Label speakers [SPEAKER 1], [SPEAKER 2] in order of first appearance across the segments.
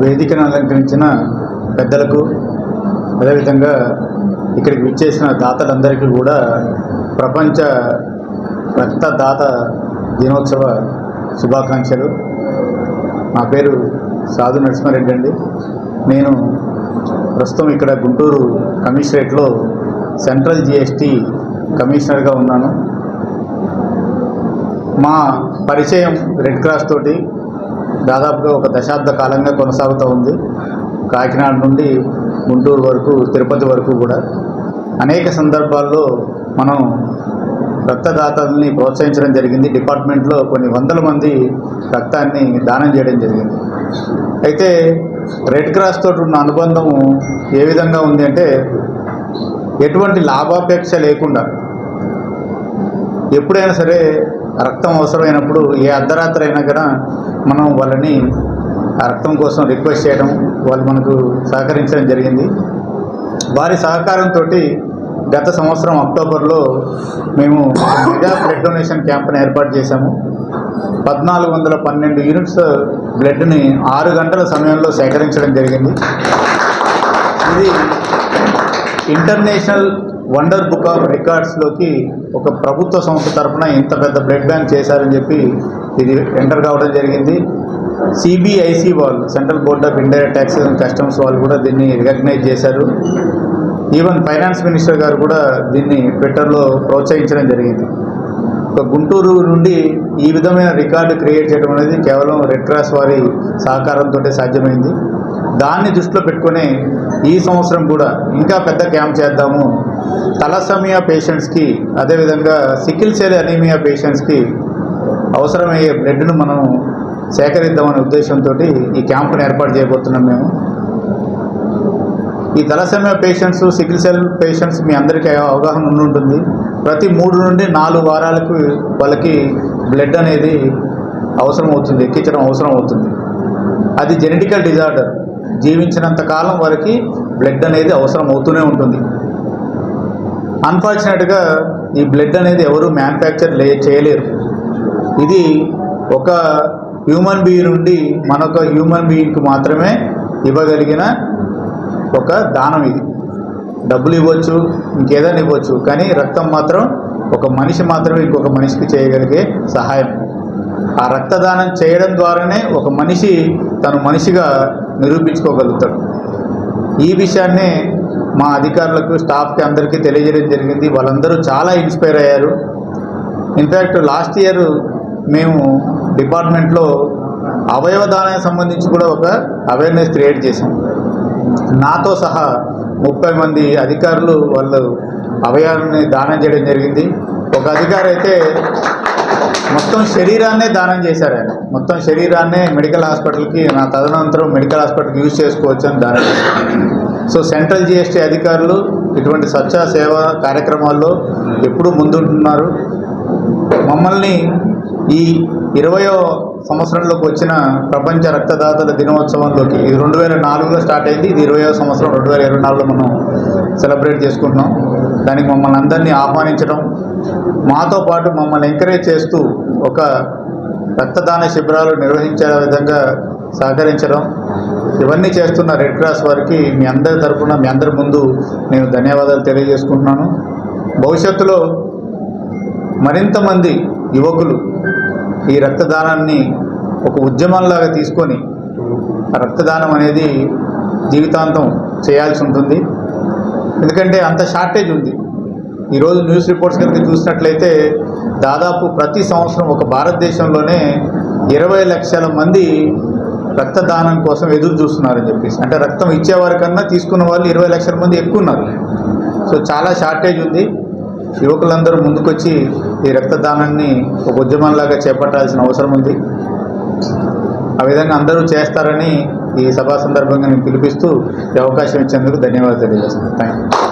[SPEAKER 1] వేదికను అలంకరించిన పెద్దలకు అదేవిధంగా ఇక్కడికి విచ్చేసిన దాతలందరికీ కూడా ప్రపంచ రక్తదాత దినోత్సవ శుభాకాంక్షలు. నా పేరు సాధు నరసింహారెడ్డి అండి. నేను ప్రస్తుతం ఇక్కడ గుంటూరు కమిషనరేట్లో సెంట్రల్ జిఎస్టీ కమిషనర్గా ఉన్నాను. మా పరిచయం రెడ్ క్రాస్ తోటి దాదాపుగా ఒక దశాబ్ద కాలంగా కొనసాగుతూ ఉంది. కాకినాడ నుండి గుంటూరు వరకు తిరుపతి వరకు కూడా. అనేక సందర్భాల్లో మనం రక్తదాతల్ని ప్రోత్సహించడం జరిగింది. డిపార్ట్మెంట్లో కొన్ని వందల మంది రక్తాన్ని దానం చేయడం జరిగింది. అయితే రెడ్ క్రాస్ తోటి ఉన్న అనుబంధం ఏ విధంగా ఉంది అంటే ఎటువంటి లాభాపేక్ష లేకుండా ఎప్పుడైనా సరే రక్తం అవసరమైనప్పుడు ఏ అర్ధరాత్రి అయినా కూడా మనం వాళ్ళని రక్తం కోసం రిక్వెస్ట్ చేయడం వాళ్ళు మనకు సహకరించడం జరిగింది. వారి సహకారంతో గత సంవత్సరం అక్టోబర్లో మేము మెగా బ్లడ్ డొనేషన్ క్యాంప్ను ఏర్పాటు చేశాము. పద్నాలుగు వందల పన్నెండు యూనిట్స్ బ్లడ్ని ఆరు గంటల సమయంలో సేకరించడం జరిగింది. ఇది ఇంటర్నేషనల్ వండర్ బుక్ ఆఫ్ రికార్డ్స్లోకి ఒక ప్రభుత్వ సంస్థ తరఫున ఇంత పెద్ద బ్లడ్ బ్యాంక్ చేశారని చెప్పి ఇది ఎంటర్ కావడం జరిగింది. సిబిఐసి వాళ్ళు central board of indirect taxes and customs వాళ్ళు కూడా దీన్ని రికగ్నైజ్ చేశారు. ఈవెన్ ఫైనాన్స్ మినిస్టర్ గారు కూడా దీన్ని ట్విట్టర్లో ప్రోత్సహించడం జరిగింది. ఒక గుంటూరు నుండి ఈ విధమైన రికార్డు క్రియేట్ చేయడం అనేది కేవలం రెడ్ క్రాస్ వారి సహకారంతో సాధ్యమైంది. దాన్ని దృష్టిలో పెట్టుకునే ఈ సంవత్సరం కూడా ఇంకా పెద్ద క్యాంప్ చేద్దాము. తలసమియా పేషెంట్స్కి అదేవిధంగా సికిల్ సెల్ అనీమియా పేషెంట్స్కి అవసరమయ్యే బ్లడ్ను మనం సేకరిద్దామనే ఉద్దేశంతో ఈ క్యాంపును ఏర్పాటు చేయబోతున్నాం మేము. ఈ thalassemia patients sickle cell patients మీ అందరికీ అవగాహన ఉంటుంది ప్రతి మూడు నుండి నాలుగు వారాలకు వాళ్ళకి బ్లడ్ అనేది అవసరం అవుతుంది ఎక్కించడం అవసరం అవుతుంది అది జెనెటికల్ డిజార్డర్. జీవించినంత కాలం వారికి బ్లడ్ అనేది అవసరం అవుతూనే ఉంటుంది. అన్ఫార్చునేట్గా ఈ బ్లడ్ అనేది ఎవరు మ్యానుఫ్యాక్చర్ లే చేయలేరు. ఇది ఒక హ్యూమన్ బీయింగ్ నుండి మరొక హ్యూమన్ బీయింగ్కి మాత్రమే ఇవ్వగలిగిన ఒక దానం ఇది. డబ్బులు ఇవ్వచ్చు ఇంకేదైనా ఇవ్వచ్చు కానీ రక్తం మాత్రం ఒక మనిషి మాత్రమే ఇంకొక మనిషికి చేయగలిగే సహాయం. ఆ రక్తదానం చేయడం ద్వారానే ఒక మనిషి తను మనిషిగా నిరూపించుకోగలుగుతాడు. ఈ విషయాన్నే మా అధికారులకు స్టాఫ్కి అందరికీ తెలియజేయడం జరిగింది. వాళ్ళందరూ చాలా ఇన్స్పైర్ అయ్యారు. ఇన్ఫ్యాక్ట్ లాస్ట్ ఇయర్ మేము డిపార్ట్మెంట్లో అవయవ దానానికి సంబంధించి కూడా ఒక అవేర్నెస్ క్రియేట్ చేశాం. నాతో సహా ముప్పై మంది అధికారులు వాళ్ళు అవయవాన్ని దానం చేయడం జరిగింది. ఒక అధికారి అయితే మొత్తం శరీరాన్నే దానం చేశారు ఆయన. మొత్తం శరీరాన్నే మెడికల్ హాస్పిటల్కి నా తదనంతరం మెడికల్ హాస్పిటల్కి యూజ్ చేసుకోవచ్చు అని దానం చేశారు. సో సెంట్రల్ జిఎస్టీ అధికారులు ఇటువంటి స్వచ్ఛ సేవ కార్యక్రమాల్లో ఎప్పుడూ ముందుంటున్నారు. మమ్మల్ని ఈ ఇరవయో సంవత్సరంలోకి వచ్చిన ప్రపంచ రక్తదాతల దినోత్సవంలోకి ఇది రెండు వేల నాలుగులో స్టార్ట్ అయింది. ఇది ఇరవయో సంవత్సరం రెండు వేల ఇరవై నాలుగులో మనం సెలబ్రేట్ చేసుకుంటున్నాం. దానికి మమ్మల్ని అందరినీ ఆహ్వానించడం మాతో పాటు మమ్మల్ని ఎంకరేజ్ చేస్తూ ఒక రక్తదాన శిబిరాలు నిర్వహించే విధంగా సహకరించడం ఇవన్నీ చేస్తున్న రెడ్ క్రాస్ వారికి మీ అందరి తరఫున మీ అందరి ముందు నేను ధన్యవాదాలు తెలియజేసుకుంటున్నాను. భవిష్యత్తులో మరింత మంది యువకులు ఈ రక్తదానాన్ని ఒక ఉద్యమంలాగా తీసుకొని ఆ రక్తదానం అనేది జీవితాంతం చేయాల్సి ఉంటుంది. ఎందుకంటే అంత షార్టేజ్ ఉంది. ఈరోజు న్యూస్ రిపోర్ట్స్ కనుక చూసినట్లయితే దాదాపు ప్రతి సంవత్సరం ఒక భారతదేశంలోనే ఇరవై లక్షల మంది రక్తదానం కోసం ఎదురు చూస్తున్నారని చెప్పేసి. అంటే రక్తం ఇచ్చేవారి కన్నా తీసుకున్న వాళ్ళు ఇరవై లక్షల మంది ఎక్కువ ఉన్నారు. సో చాలా షార్టేజ్ ఉంది. యువకులందరూ ముందుకొచ్చి ఈ రక్తదానాన్ని ఒక ఉద్యమంలాగా చేపట్టాల్సిన అవసరం ఉంది. ఆ విధంగా అందరూ చేస్తారని ఈ సభా సందర్భంగా నేను పిలిపిస్తూ ఈ అవకాశం ఇచ్చేందుకు ధన్యవాదాలు తెలియజేస్తున్నాను. Thank you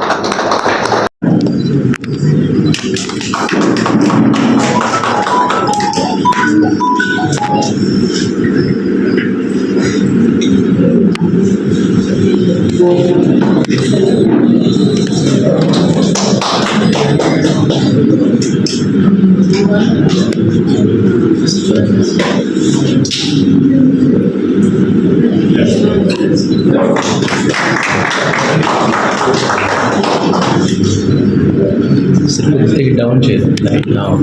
[SPEAKER 2] Take it down, chair. right now.